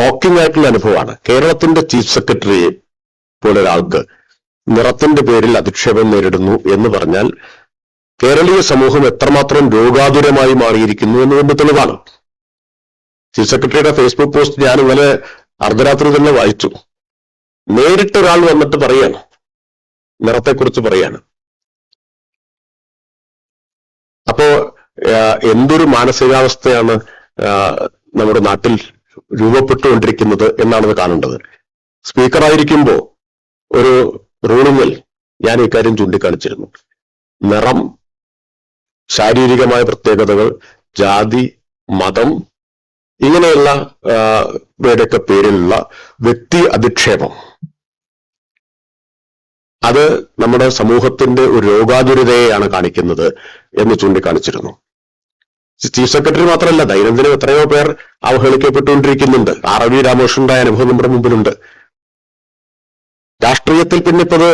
Shocking ആയിട്ടുള്ള അനുഭവമാണ്. കേരളത്തിന്റെ ചീഫ് സെക്രട്ടറി പോലെ ഒരാൾക്ക് നിറത്തിന്റെ പേരിൽ അധിക്ഷേപം നേരിടുന്നു എന്ന് പറഞ്ഞാൽ കേരളീയ സമൂഹം എത്രമാത്രം രോഗാതുരമായി മാറിയിരിക്കുന്നു എന്നതിന്റെ തെളിവാണ്. ചീഫ് സെക്രട്ടറിയുടെ ഫേസ്ബുക്ക് പോസ്റ്റ് ഞാൻ ഇന്നലെ അർദ്ധരാത്രി തന്നെ വായിച്ചു. നേരിട്ട് ഒരാൾ വന്നിട്ട് പറയാണ്. നിറത്തെക്കുറിച്ച് പറയാണ്. അപ്പോ എന്തൊരു മാനസികാവസ്ഥയാണ് നമ്മുടെ നാട്ടിൽ രൂപപ്പെട്ടുകൊണ്ടിരിക്കുന്നത് എന്നാണ് കാണേണ്ടത്. സ്പീക്കറായിരിക്കുമ്പോൾ ഒരു റൂളിങ്ങിൽ ഞാൻ ഇക്കാര്യം ചൂണ്ടിക്കാണിച്ചിരുന്നു. നിറം ശാരീരികമായ പ്രത്യേകതകൾ ജാതി മതം ഇങ്ങനെയുള്ള ആ, പേരിലുള്ള വ്യക്തി അധിക്ഷേപം. അത് നമ്മുടെ സമൂഹത്തിന്റെ ഒരു രോഗാതുരതയെയാണ് കാണിക്കുന്നത് എന്ന് ചൂണ്ടിക്കാണിച്ചിരുന്നു. ചീഫ് സെക്രട്ടറി മാത്രമല്ല ദൈനംദിനം എത്രയോ പേർ അവഹേളിക്കപ്പെട്ടുകൊണ്ടിരിക്കുന്നുണ്ട്. ആർ. വി. രാമകൃഷ്ണന്റെ അനുഭവം നമ്മുടെ മുമ്പിലുണ്ട്. രാഷ്ട്രീയത്തിൽ പിന്നെ ഇപ്പത്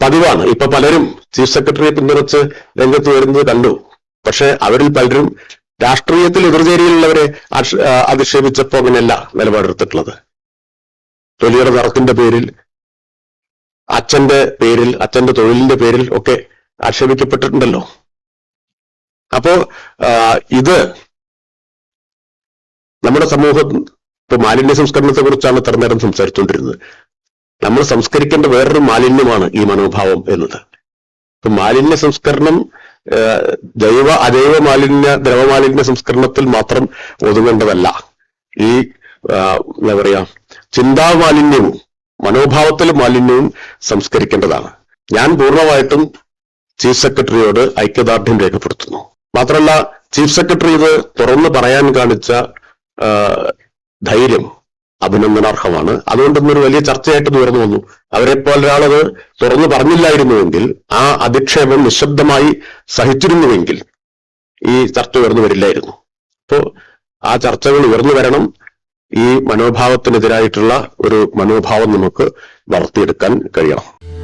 പതിവാണ്. ഇപ്പൊ പലരും ചീഫ് സെക്രട്ടറിയെ പിന്തുണച്ച് രംഗത്ത് വരുന്നത് കണ്ടു. പക്ഷെ അവരിൽ പലരും രാഷ്ട്രീയത്തിൽ എതിർചേരിയിലുള്ളവരെ അധിക്ഷേപിച്ചപ്പോ അങ്ങനെയല്ല നിലപാടെടുത്തിട്ടുള്ളത്. തൊലിയുടെ നിറത്തിന്റെ പേരിൽ അച്ഛന്റെ പേരിൽ അച്ഛന്റെ തൊഴിലിന്റെ പേരിൽ ഒക്കെ ആക്ഷേപിക്കപ്പെട്ടിട്ടുണ്ടല്ലോ. അപ്പോ ഇത് നമ്മുടെ സമൂഹം ഇപ്പൊ മാലിന്യ സംസ്കരണത്തെ കുറിച്ചാണ് ഇത്ര നേരം സംസാരിച്ചുകൊണ്ടിരുന്നത് നമ്മൾ സംസ്കരിക്കേണ്ട വേറൊരു മാലിന്യമാണ് ഈ മനോഭാവം എന്നത്. ഇപ്പൊ മാലിന്യ സംസ്കരണം ജൈവ അജൈവ മാലിന്യ ദ്രവമാലിന്യ സംസ്കരണത്തിൽ മാത്രം ഒതുങ്ങേണ്ടതല്ല. ഈ എന്താ പറയാ ചിന്താ മാലിന്യവും മനോഭാവത്തിലെ മാലിന്യവും സംസ്കരിക്കേണ്ടതാണ്. ഞാൻ പൂർണമായിട്ടും ചീഫ് സെക്രട്ടറിയോട് ഐക്യദാർഢ്യം രേഖപ്പെടുത്തുന്നു. മാത്രമല്ല ചീഫ് സെക്രട്ടറി ഇത് തുറന്നു പറയാൻ കാണിച്ച ധൈര്യം അഭിനന്ദനാർഹമാണ്. അതുകൊണ്ട് ഇന്നൊരു വലിയ ചർച്ചയായിട്ട് ഉയർന്നു വന്നു. അവരെ പോലെ ഒരാളത് തുറന്നു പറഞ്ഞില്ലായിരുന്നുവെങ്കിൽ ആ അധിക്ഷേപം നിശബ്ദമായി സഹിച്ചിരുന്നുവെങ്കിൽ ഈ ചർച്ച ഉയർന്നു വരില്ലായിരുന്നു. അപ്പോ ആ ചർച്ചകൾ ഉയർന്നു വരണം. ഈ മനോഭാവത്തിനെതിരായിട്ടുള്ള ഒരു മനോഭാവം നമുക്ക് വളർത്തിയെടുക്കാൻ കഴിയണം.